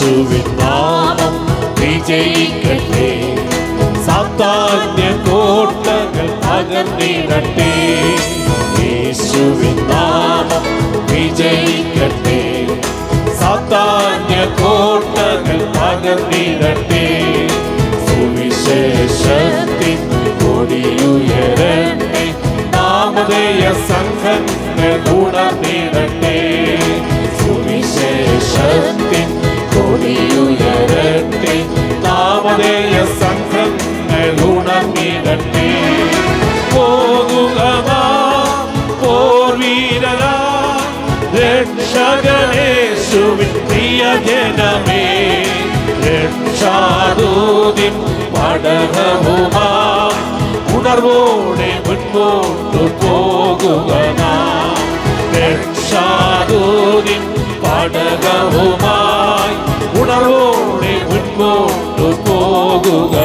യേശുവിൻ നാമം വിജയിക്കട്ടെ. സാധാന്യ കോട്ടകൾ തകർന്നിടട്ടെ യേശുവിൻ നാമം വിജയിക്കട്ടെ. സാധാന്യ കോട്ടകൾ തകർന്നിടട്ടെ സുവിശേഷത്തിൻ കൊടിയുയരട്ടെ. നാമധേയ സംഘങ്ങൾ ഉണർന്നിടട്ടെ രക്ഷകനേശുവിൻ പ്രിയജനമേ രക്ഷാദൂതിൻ പടകവുമാ ഉണർവോടെ മുൻപോട്ടു പോകുക രക്ഷാദൂതിൻ പടകവുമായി ഉണർവോടെ മുൻപോട്ടു പോകുക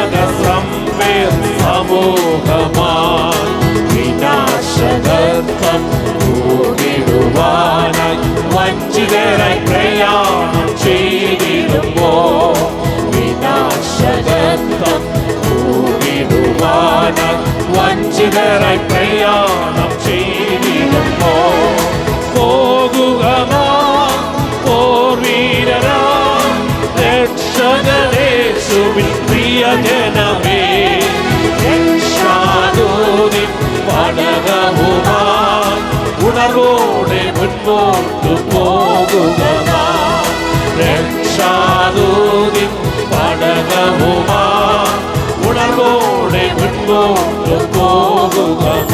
ബഹുസഹസ്രം പേർ സമൂഹമായി വിനാശകത്വം കൂടിടുവാനായി വഞ്ചിതരായി പ്രയാണം ചെയ്തിടുമ്പോൾ പ്രിയജനമേ രക്ഷാദൂതി പടകവുമായി ഉണർവോടെ മുൻപോട്ടു പോകുക നാം രക്ഷാദൂതി പടകവുമായി ഉണർവോടെ മുൻപോട്ടു പോകുക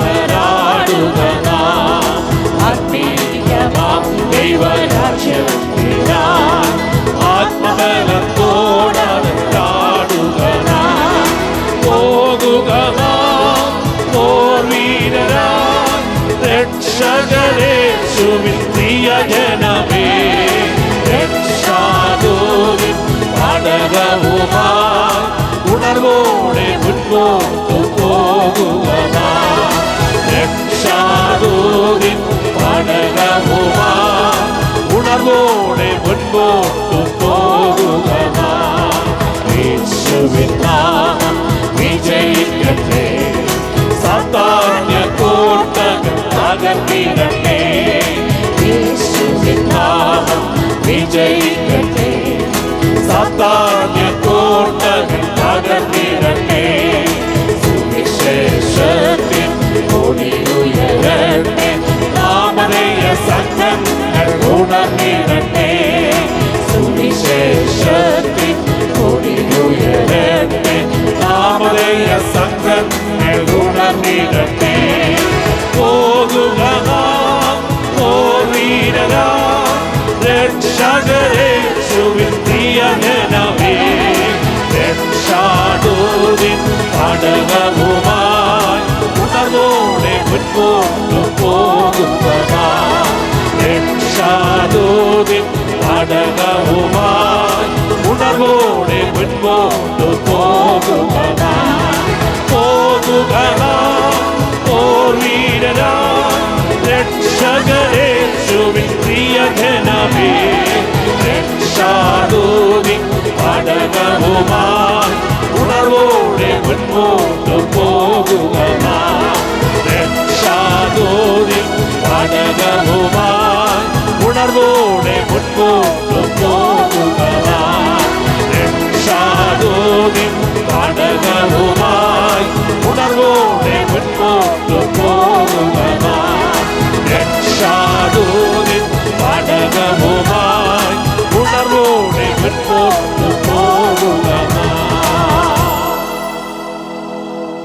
രക്ഷകരേശുവിൻ പ്രിയജനമേ രക്ഷാദൂവിൻ പടകവുമായി ഉണർവോടെ മുൻപോട്ടു പോകുക നാം രക്ഷാദൂവിൻ പടകവുമായി ഉണർവോടെ മുൻപോട്ടു പോകുക നാം യേശുവിൻ നാമം വിജയിക്കട്ടെ സാത്താന്യ യേശുവിൻ നാമം വിജയിക്കട്ടെ. സാത്താന്യ കോട്ടകൾ തകർന്നിടട്ടെ. സുവിശേഷത്തിൻ കൊടിയുയരട്ടെ നാമധേയ സംഘങ്ങൾ ഉണർന്നിടട്ടെ. സുവിശേഷത്തിൻ കൊടിയുയരട്ടെ നാമധേയ സംഘങ്ങൾ ഉണർന്നിടട്ടെ. போது போகுமதா போகுமதா போர் வீரரா ரட்சகரேசுவின் பிரியகனமே ரட்சாதூவின் படகமுமா உணர்வோடு முன்போது போகுமதா ரட்சாதூவின் படகமுமா உணர்வோடு முன்போது